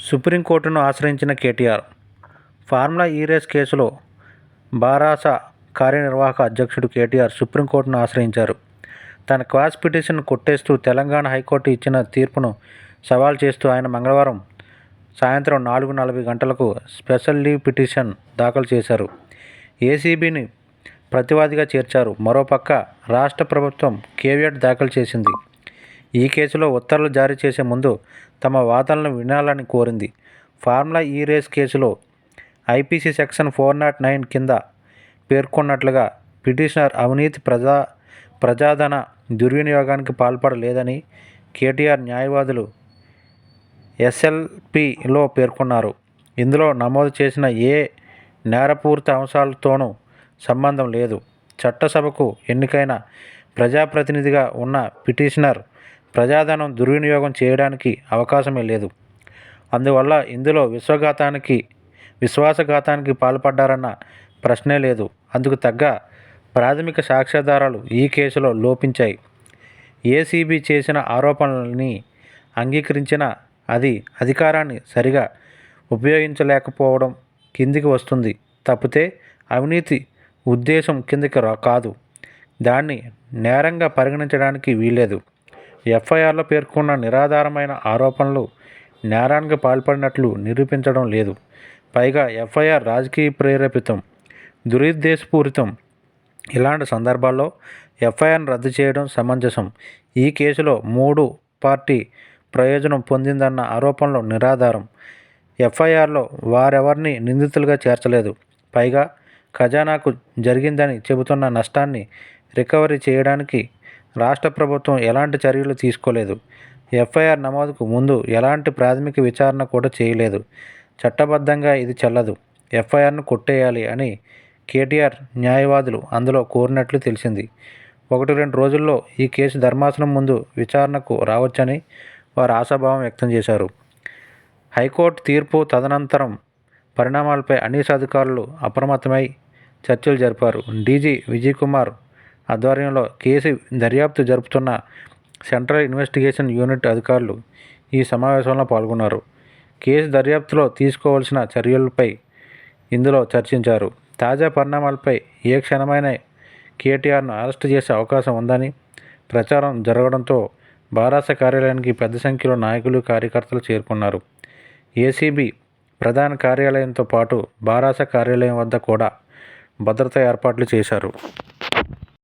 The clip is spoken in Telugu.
సుప్రీంకోర్టును ఆశ్రయించిన కేటీఆర్. ఫార్ములా ఈ రేస్ కేసులో బారాస కార్యనిర్వాహక అధ్యక్షుడు కేటీఆర్ సుప్రీంకోర్టును ఆశ్రయించారు. తన క్వాస్ పిటిషన్ కొట్టేస్తూ తెలంగాణ హైకోర్టు ఇచ్చిన తీర్పును సవాల్ చేస్తూ ఆయన మంగళవారం సాయంత్రం నాలుగు నలభై గంటలకు స్పెషల్ లీవ్ పిటిషన్ దాఖలు చేశారు. ఏసీబీని ప్రతివాదిగా చేర్చారు. మరోపక్క రాష్ట్ర ప్రభుత్వం కేవియట్ దాఖలు చేసింది. ఈ కేసులో ఉత్తర్వులు జారీ చేసే ముందు తమ వాదనలను వినాలని కోరింది. ఫార్ములా ఈ రేస్ కేసులో IPC section four nought nine కింద పేర్కొన్నట్లుగా పిటిషనర్ అవినీతి ప్రజా ప్రజాధన దుర్వినియోగానికి పాల్పడలేదని కేటీఆర్ న్యాయవాదులు ఎస్ఎల్పిలో పేర్కొన్నారు. ఇందులో నమోదు చేసిన ఏ నేరపూరిత అంశాలతోనూ సంబంధం లేదు. చట్టసభకు ఎన్నికైన ప్రజాప్రతినిధిగా ఉన్న పిటిషనర్ ప్రజాధనం దుర్వినియోగం చేయడానికి అవకాశమే లేదు. అందువల్ల ఇందులో విశ్వఘాతానికి విశ్వాసఘాతానికి పాల్పడ్డారన్న ప్రశ్నే లేదు. అందుకు తగ్గ ప్రాథమిక సాక్ష్యాధారాలు ఈ కేసులో లోపించాయి. ఏసీబీ చేసిన ఆరోపణలని అంగీకరించిన అది అధికారాన్ని సరిగా ఉపయోగించలేకపోవడం కిందికి వస్తుంది. తప్పితే అవినీతి ఉద్దేశం కిందికి రా కాదు. దాన్ని నేరంగా పరిగణించడానికి వీల్లేదు. ఎఫ్ఐఆర్లో పేర్కొన్న నిరాధారమైన ఆరోపణలు నేరానికి పాల్పడినట్లు నిరూపించడం లేదు. పైగా ఎఫ్ఐఆర్ రాజకీయ ప్రేరేపితం దురుద్దేశపూరితం. ఇలాంటి సందర్భాల్లో ఎఫ్ఐఆర్ను రద్దు చేయడం సమంజసం. ఈ కేసులో మూడు పార్టీ ప్రయోజనం పొందిందన్న ఆరోపణలు నిరాధారం. ఎఫ్ఐఆర్లో వారెవరిని నిందితులుగా చేర్చలేదు. పైగా ఖజానాకు జరిగిందని చెబుతున్న నష్టాన్ని రికవరీ చేయడానికి రాష్ట్ర ప్రభుత్వం ఎలాంటి చర్యలు తీసుకోలేదు. ఎఫ్ఐఆర్ నమోదుకు ముందు ఎలాంటి ప్రాథమిక విచారణ కూడా చేయలేదు. చట్టబద్ధంగా ఇది చెల్లదు. ఎఫ్ఐఆర్ను కొట్టేయాలి అని కేటీఆర్ న్యాయవాదులు అందులో కోరినట్లు తెలిసింది. ఒకటి రెండు రోజుల్లో ఈ కేసు ధర్మాసనం ముందు విచారణకు రావచ్చని వారు ఆశాభావం వ్యక్తం చేశారు. హైకోర్టు తీర్పు తదనంతరం పరిణామాలపై అనీస్ అధికారులు అప్రమత్తమై చర్చలు జరిపారు. డీజీ విజయ్ కుమార్ ఆధ్వర్యంలో కేసు దర్యాప్తు జరుపుతున్న సెంట్రల్ ఇన్వెస్టిగేషన్ యూనిట్ అధికారులు ఈ సమావేశంలో పాల్గొన్నారు. కేసు దర్యాప్తులో తీసుకోవాల్సిన చర్యలపై ఇందులో చర్చించారు. తాజా పరిణామాలపై ఏ క్షణమైన కేటీఆర్ను అరెస్ట్ చేసే అవకాశం ఉందని ప్రచారం జరగడంతో బారాస కార్యాలయానికి పెద్ద సంఖ్యలో నాయకులు కార్యకర్తలు చేరుకున్నారు. ఏసీబీ ప్రధాన కార్యాలయంతో పాటు బారాస కార్యాలయం వద్ద కూడా భద్రతా ఏర్పాట్లు చేశారు.